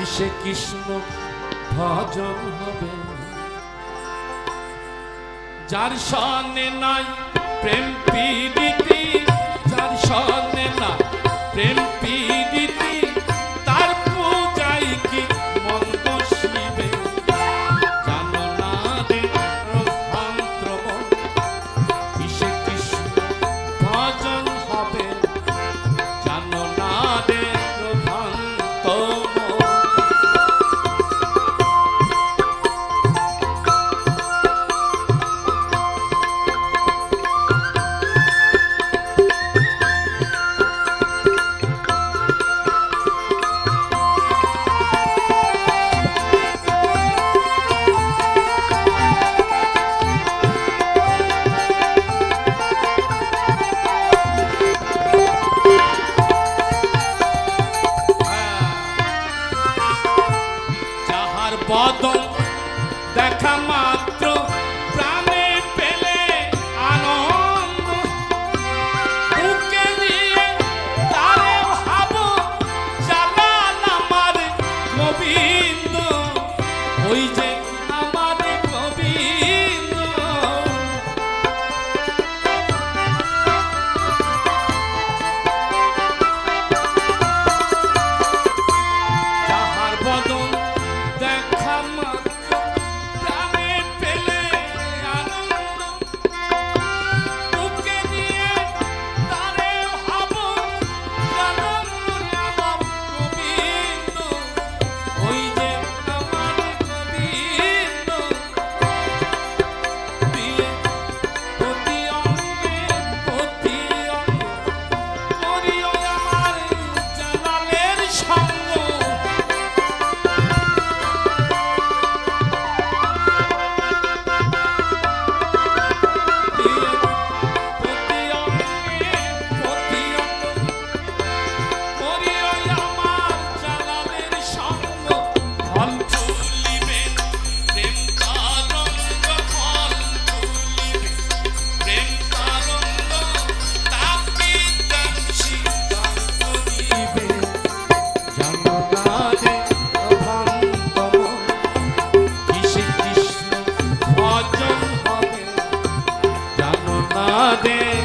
হিসে কৃষ্ণ ভজন হবে। যার সনে নাই প্রেম পীড়িতি যার সনে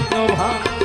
ভক্ত ভাব